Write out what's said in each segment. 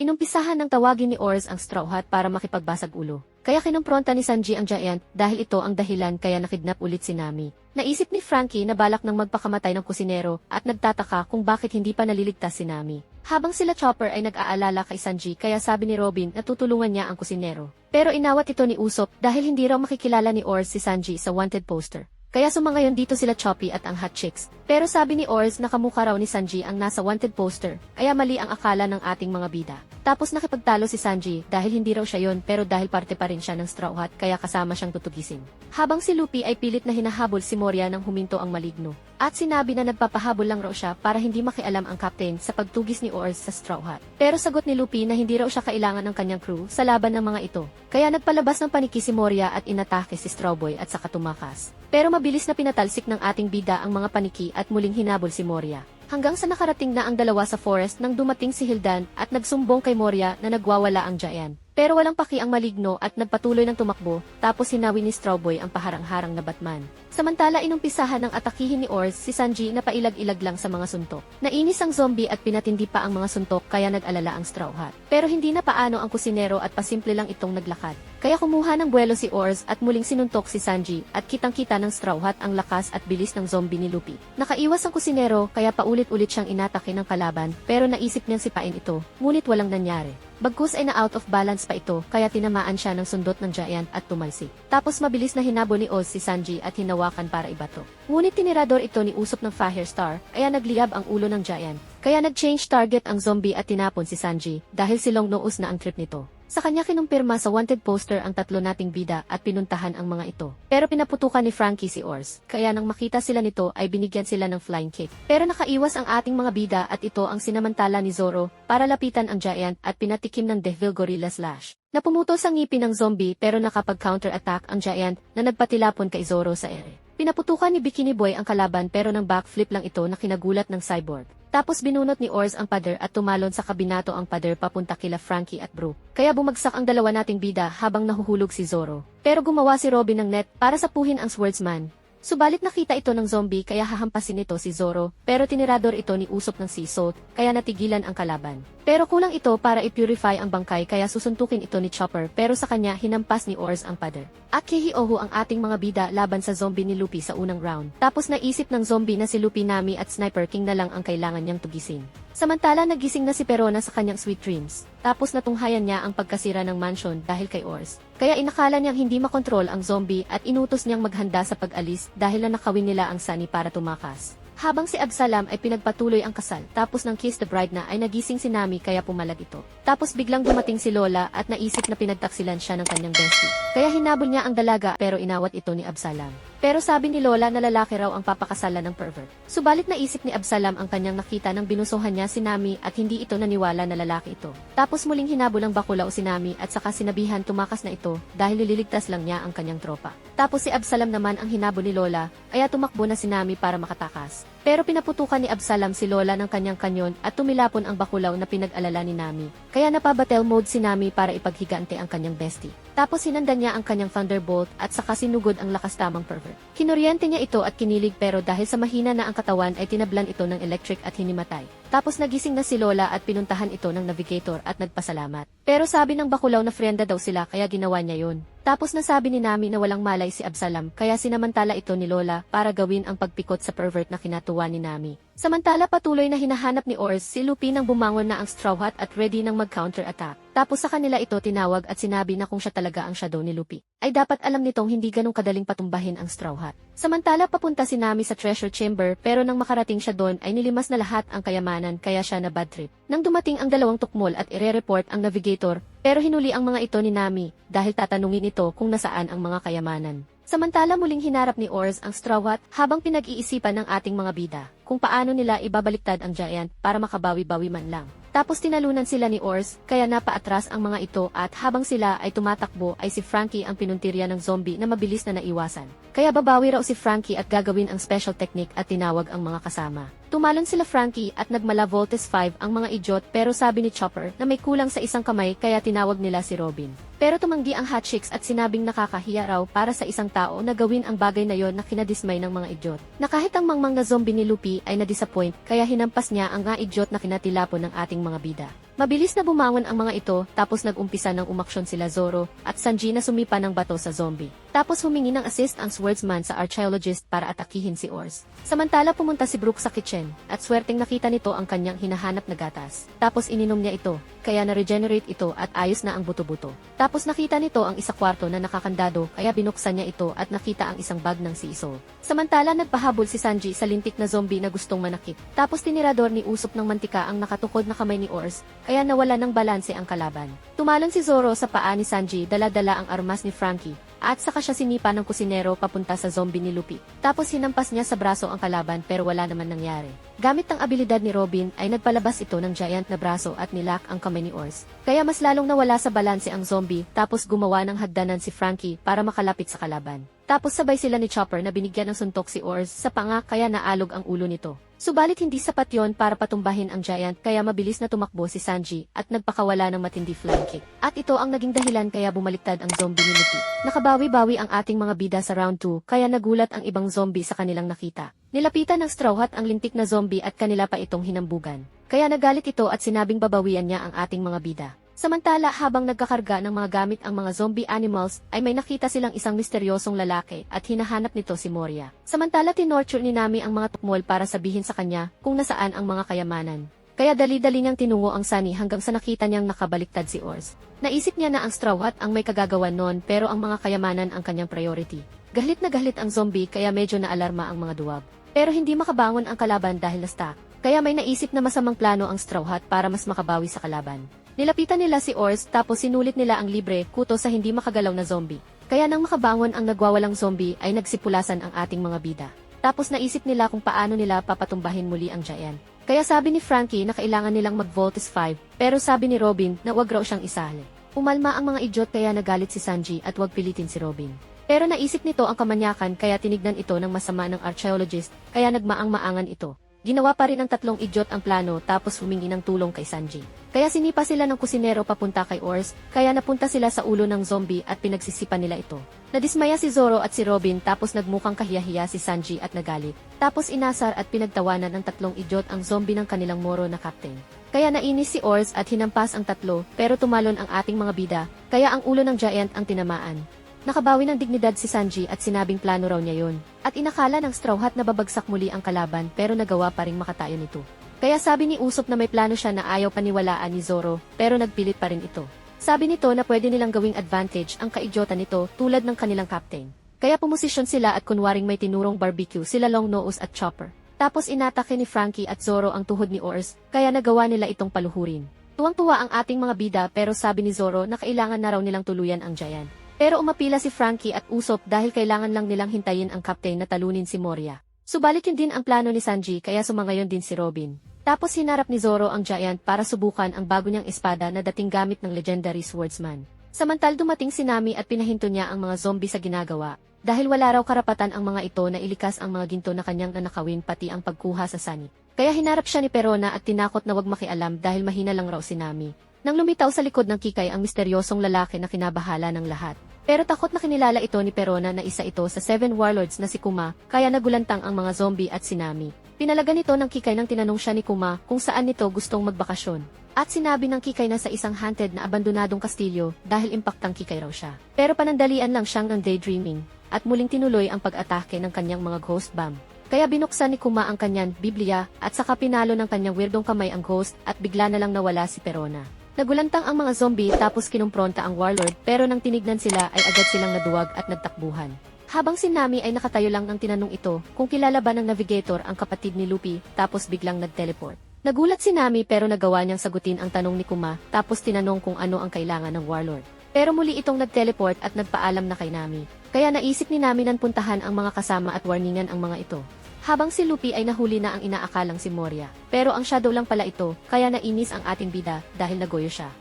Inumpisahan ng tawagin ni Ors ang Straw Hat para makipagbasag ulo. Kaya kinumpronta ni Sanji ang Giant dahil ito ang dahilan kaya nakidnap ulit si Nami. Naisip ni Frankie na balak ng magpakamatay ng kusinero at nagtataka kung bakit hindi pa naliligtas si Nami. Habang sila Chopper ay nag-aalala kay Sanji kaya sabi ni Robin na tutulungan niya ang kusinero. Pero inawat ito ni Usopp dahil hindi raw makikilala ni Ors si Sanji sa wanted poster. Kaya sumangayon dito sila Choppy at ang Hot Chicks. Pero sabi ni Ors na kamukha raw ni Sanji ang nasa wanted poster, kaya mali ang akala ng ating mga bida. Tapos nakipagtalo si Sanji dahil hindi raw siya yon pero dahil parte pa rin siya ng Straw Hat kaya kasama siyang tutugisin. Habang si Luffy ay pilit na hinahabol si Moria nang huminto ang maligno. At sinabi na nagpapahabol lang raw siya para hindi makialam ang captain sa pagtugis ni Ors sa Straw Hat. Pero sagot ni Luffy na hindi raw siya kailangan ng kanyang crew sa laban ng mga ito. Kaya nagpalabas ng paniki si Moria at inatake si Straw Boy at saka tumakas. Pero mabilis na pinatalsik ng ating bida ang mga paniki at muling hinabol si Moria. Hanggang sa nakarating na ang dalawa sa forest nang dumating si Hildan at nagsumbong kay Moria na nagwawala ang Giant. Pero walang paki ang maligno at nagpatuloy ng tumakbo tapos hinawi ni Strawboy ang paharang-harang na Batman. Samantala inumpisahan ng atakihin ni Ors si Sanji na pailag-ilag lang sa mga suntok. Nainis ang zombie at pinatindi pa ang mga suntok kaya nag-alala ang Straw Hat. Pero hindi na paano ang kusinero at pasimple lang itong naglakad. Kaya kumuha ng buwelo si Ors at muling sinuntok si Sanji at kitang-kita ng Straw Hat ang lakas at bilis ng zombie ni Luffy. Nakaiwas ang kusinero kaya paulit-ulit siyang inatake ng kalaban pero naisip niyang sipain ito, ngunit walang nangyari. Bagkus ay na out of balance pa ito kaya tinamaan siya ng sundot ng giant at tumalsik. Tapos mabilis na hinabo ni Oz si Sanji at hinawakan para ibato. Ngunit tinirador ito ni Usop ng Fire Star kaya nagliyab ang ulo ng giant. Kaya nag-change target ang zombie at tinapon si Sanji dahil silong noos na ang trip nito. Sa kanya kinumpirma sa wanted poster ang tatlo nating bida at pinuntahan ang mga ito. Pero pinaputukan ni Frankie si Ors, kaya nang makita sila nito ay binigyan sila ng flying kick. Pero nakaiwas ang ating mga bida at ito ang sinamantala ni Zoro para lapitan ang giant at pinatikim ng Devil Gorilla Slash. Napumuto sa ngipin ng zombie pero nakapag-counter-attack ang giant na nagpatilapon kay Zoro sa ere. Pinaputukan ni Bikini Boy ang kalaban pero nang backflip lang ito na kinagulat ng cyborg. Tapos binunot ni Ors ang pader at tumalon sa kabinato ang pader papunta kila Frankie at Bru. Kaya bumagsak ang dalawa nating bida habang nahuhulog si Zoro. Pero gumawa si Robin ng net para sapuhin ang swordsman. Subalit nakita ito ng zombie kaya hahampasin ito si Zoro, pero tinirador ito ni Usop ng Sea kaya natigilan ang kalaban. Pero kulang ito para i-purify ang bangkay kaya susuntukin ito ni Chopper pero sa kanya hinampas ni Ors ang pader. At Kihiohu ang ating mga bida laban sa zombie ni Luffy sa unang round. Tapos naisip ng zombie na si Luffy Nami at Sniper King na lang ang kailangan niyang tugisin. Samantala nagising na si Perona sa kanyang sweet dreams. Tapos natunghayan niya ang pagkasira ng mansion dahil kay Ors. Kaya inakala niyang hindi makontrol ang zombie at inutos niyang maghanda sa pag-alis dahil na nakawin nila ang Sunny para tumakas. Habang si Absalam ay pinagpatuloy ang kasal, tapos ng Kiss the Bride na ay nagising si Nami kaya pumalag ito. Tapos biglang dumating si Lola at naisip na pinagtaksilan siya ng kanyang bestie. Kaya hinabol niya ang dalaga pero inawat ito ni Absalam. Pero sabi ni Lola na lalaki raw ang papakasalan ng pervert. Subalit naisip ni Absalam ang kanyang nakita nang binusuhan niya si Nami at hindi ito naniwala na lalaki ito. Tapos muling hinabol ng bakulaw si Nami at saka sinabihan tumakas na ito dahil nililigtas lang niya ang kanyang tropa. Tapos si Absalam naman ang hinabol ni Lola, kaya tumakbo na si Nami para makatakas. Pero pinaputukan ni Absalam si Lola ng kanyang kanyon at tumilapon ang bakulaw na pinag-alala ni Nami. Kaya napabattle mode si Nami para ipaghigante ang kanyang bestie. Tapos sinanda niya ang kanyang Thunderbolt at saka sinugod ang lakas tamang pervert. Kinuryente niya ito at kinilig pero dahil sa mahina na ang katawan ay tinablan ito ng electric at hinimatay. Tapos nagising na si Lola at pinuntahan ito ng navigator at nagpasalamat. Pero sabi ng bakulaw na frienda daw sila kaya ginawa niya yun. Tapos nasabi ni Nami na walang malay si Absalam kaya sinamantala ito ni Lola para gawin ang pagpikot sa pervert na kinatuwa ni Nami. Samantala patuloy na hinahanap ni Ors si Lupi nang bumangon na ang Straw Hat at ready nang mag-counter-attack. Tapos sa kanila ito tinawag at sinabi na kung siya talaga ang shadow ni Lupi, ay dapat alam nitong hindi ganong kadaling patumbahin ang Straw Hat. Samantala papunta si Nami sa treasure chamber pero nang makarating siya doon ay nilimas na lahat ang kayamanan kaya siya na bad trip. Nang dumating ang dalawang tukmol at ire-report ang navigator, pero hinuli ang mga ito ni Nami dahil tatanungin ito kung nasaan ang mga kayamanan. Samantala muling hinarap ni Ors ang Straw Hat habang pinag-iisipan ng ating mga bida kung paano nila ibabaliktad ang Giant para makabawi-bawi man lang. Tapos tinalunan sila ni Ors kaya napaatras ang mga ito at habang sila ay tumatakbo ay si Frankie ang pinuntirya ng zombie na mabilis na naiwasan. Kaya babawi raw si Frankie at gagawin ang special technique at tinawag ang mga kasama. Tumalon sila Frankie at nagmala Voltes 5 ang mga idiot pero sabi ni Chopper na may kulang sa isang kamay kaya tinawag nila si Robin. Pero tumanggi ang Hot Chicks at sinabing nakakahiya raw para sa isang tao na gawin ang bagay na yon na kinadismay ng mga idiot. Na kahit ang mangmang na zombie ni Lupi ay na-disappoint kaya hinampas niya ang nga idiot na kinatilapon ng ating mga bida. Mabilis na bumangon ang mga ito tapos nag-umpisa ng umaksyon sila Zoro at Sanji na sumipa ng bato sa zombie. Tapos humingi ng assist ang swordsman sa archaeologist para atakihin si Ors. Samantala pumunta si Brook sa kitchen at swerteng nakita nito ang kanyang hinahanap na gatas. Tapos ininom niya ito, kaya na-regenerate ito at ayos na ang buto-buto. Tapos nakita nito ang isa kwarto na nakakandado kaya binuksan niya ito at nakita ang isang bag ng si Isol. Samantala nagpahabol si Sanji sa lintik na zombie na gustong manakit. Tapos tinirador ni Usop ng mantika ang nakatukod na kamay ni Ors kaya nawala ng balanse ang kalaban. Tumalon si Zoro sa paa ni Sanji dala-dala ang armas ni Frankie at saka siya sinipa ng kusinero papunta sa zombie ni Luffy. Tapos hinampas niya sa braso ang kalaban pero wala naman nangyari. Gamit ang abilidad ni Robin ay nagpalabas ito ng giant na braso at nilak ang kamay ni Ors. Kaya mas lalong nawala sa balanse ang zombie tapos gumawa ng hagdanan si Frankie para makalapit sa kalaban. Tapos sabay sila ni Chopper na binigyan ng suntok si Ors sa panga kaya naalog ang ulo nito. Subalit hindi sapat yon para patumbahin ang giant kaya mabilis na tumakbo si Sanji at nagpakawala ng matindi flying kick. At ito ang naging dahilan kaya bumaliktad ang zombie ni Luffy. Nakabawi-bawi ang ating mga bida sa round 2 kaya nagulat ang ibang zombie sa kanilang nakita. Nilapitan ng Straw Hat ang lintik na zombie at kanila pa itong hinambugan. Kaya nagalit ito at sinabing babawian niya ang ating mga bida. Samantala habang nagkakarga ng mga gamit ang mga zombie animals ay may nakita silang isang misteryosong lalaki at hinahanap nito si Moria. Samantala tinorture ni Nami ang mga tukmol para sabihin sa kanya kung nasaan ang mga kayamanan. Kaya dali-dali niyang tinungo ang Sunny hanggang sa nakita niyang nakabaliktad si Ors. Naisip niya na ang Straw Hat ang may kagagawan noon pero ang mga kayamanan ang kanyang priority. Galit na galit ang zombie kaya medyo naalarma ang mga duwag. Pero hindi makabangon ang kalaban dahil na-stuck. Kaya may naisip na masamang plano ang Straw Hat para mas makabawi sa kalaban. Nilapitan nila si Ors tapos sinulit nila ang libre kuto sa hindi makagalaw na zombie. Kaya nang makabangon ang nagwawalang zombie ay nagsipulasan ang ating mga bida. Tapos naisip nila kung paano nila papatumbahin muli ang giant. Kaya sabi ni Frankie na kailangan nilang mag-Voltus 5 pero sabi ni Robin na wag raw siyang isali. Umalma ang mga idiot kaya nagalit si Sanji at wag pilitin si Robin. Pero naisip nito ang kamanyakan kaya tinignan ito ng masama ng archaeologist kaya nagmaang-maangan ito. Ginawa pa rin ng tatlong idiot ang plano tapos humingi ng tulong kay Sanji. Kaya sinipa sila ng kusinero papunta kay Ors, kaya napunta sila sa ulo ng zombie at pinagsisipan nila ito. Nadismaya si Zoro at si Robin tapos nagmukhang kahiyahiya si Sanji at nagalit. Tapos inasar at pinagtawanan ng tatlong idiot ang zombie ng kanilang moro na captain. Kaya nainis si Ors at hinampas ang tatlo pero tumalon ang ating mga bida, kaya ang ulo ng giant ang tinamaan. Nakabawi ng dignidad si Sanji at sinabing plano raw niya yon. At inakala ng Straw Hat na babagsak muli ang kalaban pero nagawa pa ring makatayo nito. Kaya sabi ni Usop na may plano siya na ayaw paniwalaan ni Zoro pero nagpilit pa rin ito. Sabi nito na pwede nilang gawing advantage ang kaidyota nito tulad ng kanilang captain. Kaya pumosisyon sila at kunwaring may tinurong barbecue sila Long Nose at Chopper. Tapos inatake ni Frankie at Zoro ang tuhod ni Ors kaya nagawa nila itong paluhurin. Tuwang-tuwa ang ating mga bida pero sabi ni Zoro na kailangan na raw nilang tuluyan ang giant. Pero umapila si Frankie at Usop dahil kailangan lang nilang hintayin ang captain na talunin si Moria. Subalit yun din ang plano ni Sanji kaya sumangayon din si Robin. Tapos hinarap ni Zoro ang giant para subukan ang bago niyang espada na dating gamit ng legendary swordsman. Samantal dumating si Nami at pinahinto niya ang mga zombie sa ginagawa. Dahil wala raw karapatan ang mga ito na ilikas ang mga ginto na kanyang nanakawin pati ang pagkuha sa Sunny. Kaya hinarap siya ni Perona at tinakot na wag makialam dahil mahina lang raw si Nami. Nang lumitaw sa likod ng kikay ang misteryosong lalaki na kinabahala ng lahat. Pero takot na kinilala ito ni Perona na isa ito sa Seven Warlords na si Kuma, kaya nagulantang ang mga zombie at si Nami. Pinalaga nito ng kikay nang tinanong siya ni Kuma kung saan nito gustong magbakasyon. At sinabi ng kikay na sa isang haunted na abandonadong kastilyo dahil impaktang kikay raw siya. Pero panandalian lang siyang ng daydreaming at muling tinuloy ang pag-atake ng kanyang mga ghost bomb. Kaya binuksan ni Kuma ang kanyang Biblia at saka pinalo ng kanyang weirdong kamay ang ghost at bigla na lang nawala si Perona. Nagulantang ang mga zombie tapos kinumpronta ang warlord pero nang tinignan sila ay agad silang naduwag at nagtakbuhan. Habang si Nami ay nakatayo lang ng tinanong ito kung kilala ba ng navigator ang kapatid ni Luffy tapos biglang nag-teleport. Nagulat si Nami pero nagawa niyang sagutin ang tanong ni Kuma tapos tinanong kung ano ang kailangan ng warlord. Pero muli itong nag-teleport at nagpaalam na kay Nami. Kaya naisip ni Nami nan puntahan ang mga kasama at warningan ang mga ito. Habang si Luffy ay nahuli na ang inaakalang si Moria. Pero ang shadow lang pala ito, kaya nainis ang ating bida dahil nagoyo siya.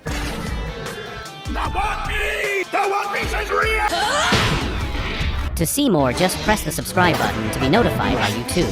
The One Piece! The One Piece is real! To see more, just press the subscribe button to be notified by YouTube.